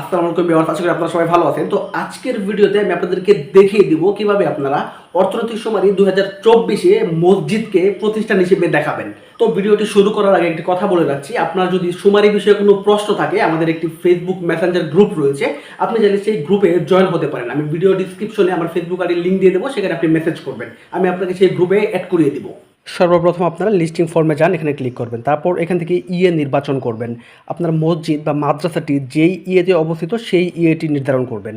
আসসালামু আলাইকুম বিহার আশা করি আপনারা সবাই ভালো আছেন। তো আজকের ভিডিওতে আমি আপনাদেরকে দেখিয়ে দিব কীভাবে আপনারা অর্থনৈতিক সুমারি দুই হাজার চব্বিশে মসজিদকে প্রতিষ্ঠান হিসেবে দেখাবেন। তো ভিডিওটি শুরু করার আগে একটি কথা বলে রাখছি, আপনার যদি সুমারি বিষয়ে কোনো প্রশ্ন থাকে, আমাদের একটি ফেসবুক মেসেঞ্জার গ্রুপ রয়েছে, আপনি চাইলে সেই গ্রুপে জয়েন হতে পারেন। আমি ভিডিও ডিসক্রিপশনে আমার ফেসবুক আইডির লিঙ্ক দিয়ে দেবো, সেখানে আপনি মেসেজ করবেন। আমি আপনাকে সেই গ্রুপে অ্যাড করিয়ে দিব। সর্বপ্রথম আপনারা লিস্টিং ফর্মে যান, এখানে ক্লিক করবেন। তারপর এখান থেকে ইয়ে নির্বাচন করবেন। আপনার মসজিদ বা মাদ্রাসাটি যেই ইয়েতে অবস্থিত, সেই ইয়েটি নির্ধারণ করবেন।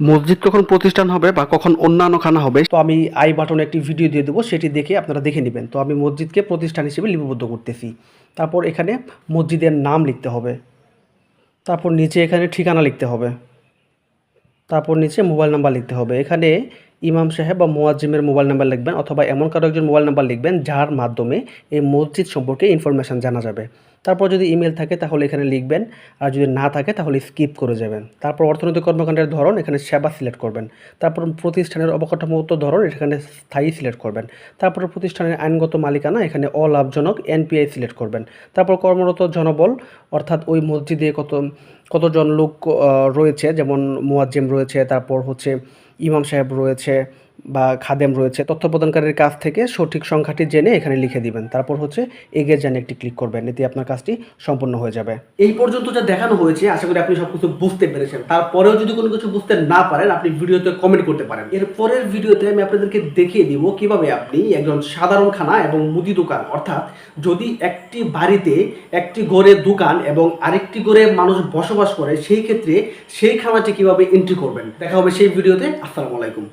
মসজিদ কখন প্রতিষ্ঠান হবে বা কখন অন্যান্য খানা হবে, তো আমি আই বাটনে একটি ভিডিও দিয়ে দেবো, সেটি দেখে আপনারা দেখে নেবেন। তো আমি মসজিদকে প্রতিষ্ঠান হিসেবে লিপিবদ্ধ করতেছি। তারপর এখানে মসজিদের নাম লিখতে হবে। তারপর নিচে এখানে ঠিকানা লিখতে হবে। তারপর নিচে মোবাইল নাম্বার লিখতে হবে। এখানে ইমাম সাহেব বা মোয়াজ্জিমের মোবাইল নাম্বার লিখবেন অথবা এমন কারও একজন মোবাইল নাম্বার লিখবেন যার মাধ্যমে এই মসজিদ সম্পর্কে ইনফরমেশান জানা যাবে। তারপর যদি ইমেল থাকে তাহলে এখানে লিখবেন, আর যদি না থাকে তাহলে স্কিপ করে যাবেন। তারপর অর্থনৈতিক কর্মকাণ্ডের ধরন এখানে সেবা সিলেক্ট করবেন। তারপর প্রতিষ্ঠানের অবকাঠামোগত ধরন এখানে স্থায়ী সিলেক্ট করবেন। তারপর প্রতিষ্ঠানের আইনগত মালিকানা এখানে অলাভজনক এনপিআই সিলেক্ট করবেন। তারপর কর্মরত জনবল, অর্থাৎ ওই মসজিদে কত, কতজন লোক রয়েছে, যেমন মুয়াজ্জিম রয়েছে, তারপর হচ্ছে ইমাম সাহেব রয়েছে বা খাদেম রয়েছে তথ্য প্রদানকারীর কাছ থেকে সঠিক সংখ্যাটি জেনে এখানে লিখে দিবেন। তারপর হচ্ছে এগিয়ে জানে একটি ক্লিক করবেন, এতে আপনার কাজটি সম্পূর্ণ হয়ে যাবে। এই পর্যন্ত যা দেখানো হয়েছে, আশা করি আপনি সব কিছু বুঝতে পেরেছেন। তারপরেও যদি কোনো কিছু বুঝতে না পারেন, আপনি ভিডিওতে কমেন্ট করতে পারেন। এর পরের ভিডিওতে আমি আপনাদেরকে দেখিয়ে দিব কীভাবে আপনি একজন সাধারণ খানা এবং মুদি দোকান, অর্থাৎ যদি একটি বাড়িতে একটি ঘরে দোকান এবং আরেকটি ঘরে মানুষ বসবাস করে, সেই ক্ষেত্রে সেই খানাটি কীভাবে এন্ট্রি করবেন? দেখা হবে সেই ভিডিওতে। আসসালামু আলাইকুম।